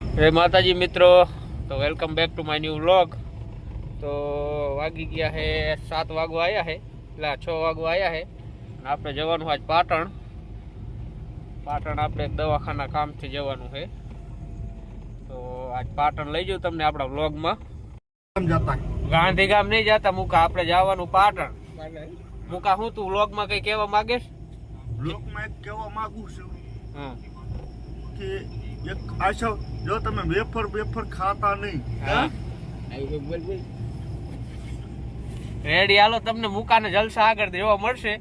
જય માતાજી મિત્રો તો welcome back to my new vlog તો વાગી ગયા હે સાત વાગવા આવ્યા છે એટલે છ વાગવા આવ્યા છે અને આપણે જવાનું આજ પાટણ. પાટણ આપણે દવાખાના કામથી જવાનું છે તો આજ પાટણ લઈ જવું તમને આપણા વ્લોગમાં ગાંધી ગામ નહીં જતા મુકા આપણે જવાનું પાટણ. મુકા હું તું વ્લોગમાં કઈ કહેવા માંગેશ? વ્લોગમાં કહેવા માંગુ છું કે એક જો તમે વેફર વેફર ખાતા નહીં. હા? રેડી હાલો, તમને મુકાને જલસા આગળ જોવા મળશે.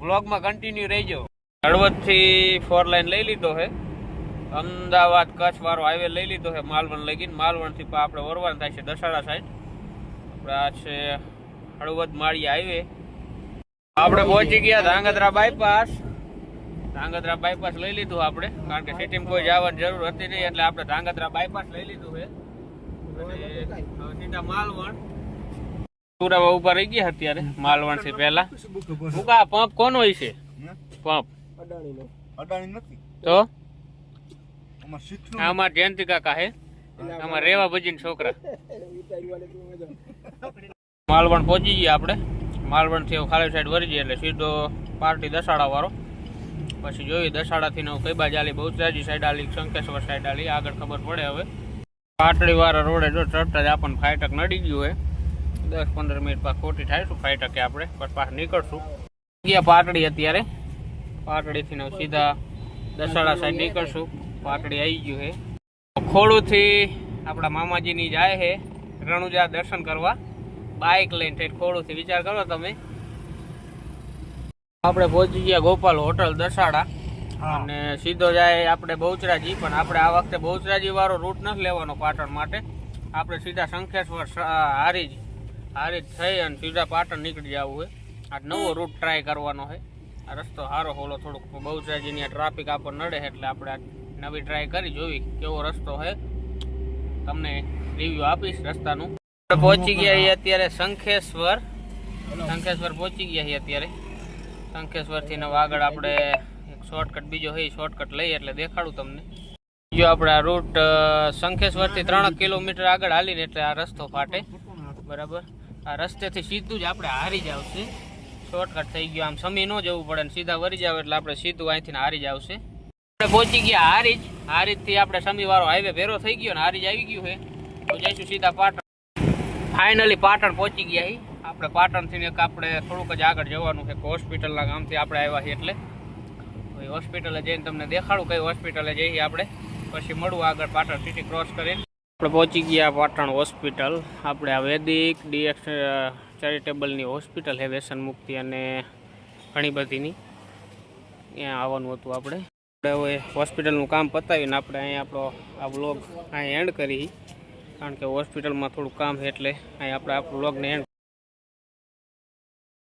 વ્લોગમાં કન્ટિન્યુ રહેજો. હળવદથી ફોર લાઈન લઈ લીધો છે અમદાવાદ કચ્છ વાળો હાઈવે લઈ લીધો છે માલવણ લગીને. માલવણથી પણ આપણે વરવાન થાય છે દસાડા સાઈડ આપણે આ છે હળવદ માળી હાઈવે આપણે પહોંચી ગયા ધાંગધ્રા બાયપાસ ધાંગધ્રા બાયપાસ લઈ લીધું આપણે. કારણ કે સિટીમાં કોઈ જવાની જરૂર હતી નહીં એટલે આપણે ધાંગધ્રા બાયપાસ લઈ લીધું છે. સીધા માલવણ. ઊભા રહી ગયા અત્યારે માલવણથી પહેલા. મુકા પંપ કોનો હોય છે? પંપ તો? આમાં જયંતિ કાકા હે આમાં રેવા ભજીન છોકરા. માલવણ પહોંચી ગયા આપણે. માલવણથી ખાલી સાઈડ વરી જઈએ એટલે સીધો પાર્ટી દસાડા વાળો. પછી જોઈએ દસાડા થી કઈ બાજુ આલી, બહુચરાજી સાઈડ આલી, શંકેશ્વર સાઈડ આલી, આગળ ખબર પડે હવે. પાટડી વાળા રોડે જો ચડતા જ આપણને ફાઈટક નડી ગયું હે દસ પંદર મિનિટ પાસ ખોટી થાયશું ફાઈટકે આપણે? પછી નીકળશું. ગયા પાટડી અત્યારે. પાટડીથી ને સીધા દસાડા સાઈડ નીકળશું. પાટડી આવી ગયું હે. ખોડુથી આપણા મામાજીની જાય છે રણુજા દર્શન કરવા. બાઇક લઈને ઠેઠ ખોડુથી વિચાર કરો તમે. આપણે પહોંચી ગયા ગોપાલ હોટલ દસાડા. અને સીધો જાય આપણે બહુચરાજી પણ આપણે આ વખતે બહુચરાજી વાળો રૂટ નથી લેવાનો પાટણ માટે. આપણે સીધા શંખેશ્વર સ- હારીજ હારીજ થઈ અને સીધા પાટણ નીકળી જવું હોય. આ નવો રૂટ ટ્રાય કરવાનો છે. આ રસ્તો સારો હોલો થોડુંક બહુચરાજીની ટ્રાફિક આપણને નડે એટલે આપણે આ નવી ટ્રાય કરી જોવી કેવો રસ્તો છે. તમને રિવ્યુ આપીશ રસ્તાનું. આપણે પહોંચી ગયા અત્યારે શંખેશ્વર. શંખેશ્વર પહોંચી ગયા અત્યારે. શંખેશ્વરથી નવ આગળ આપણે એક શોર્ટકટ બીજો હોય શોર્ટકટ લઈએ એટલે દેખાડું તમને. બીજો આપણે આ રૂટ શંખેશ્વરથી ત્રણ કિલોમીટર આગળ હાલીને એટલે આ રસ્તો ફાટે. બરાબર? આ રસ્તેથી સીધું જ આપણે હારી જ આવશે. શોર્ટકટ થઈ ગયો. આમ સમી ન જવું પડે ને સીધા વરી જાવ એટલે આપણે સીધું અહીંથી હારી જ આવશે. આપણે પહોંચી ગયા હારીજ હારીજથી આપણે સમીવાળો હાઈવે ભેરો થઈ ગયો ને હારીજ આવી ગયું છે. તો જઈશું સીધા પાટણ. ફાઇનલી પાટણ પહોંચી ગયા હી. આપણે પાટણથી એક આપણે થોડુંક જ આગળ જવાનું છે હોસ્પિટલના ગામથી આપણે આવ્યા છીએ એટલે. હોસ્પિટલે જઈને તમને દેખાડું કઈ હોસ્પિટલે જઈએ આપણે. પછી મળવું આગળ પાટણ સિટી ક્રોસ કરીને. આપણે પહોંચી ગયા પાટણ હોસ્પિટલ આપણે આ વૈદિક ડીએક્સ ચેરિટેબલની હોસ્પિટલ છે વ્યસન મુક્તિ અને ઘણી બધીની. ત્યાં આવવાનું હતું આપણે. આપણે હવે હોસ્પિટલનું કામ પતાવીને આપણે અહીંયા આપણો આ બ્લોગ અહીં એન્ડ કરી. કારણ કે હોસ્પિટલમાં થોડું કામ એટલે અહીં આપણે આપણું બ્લોગને એન્ડ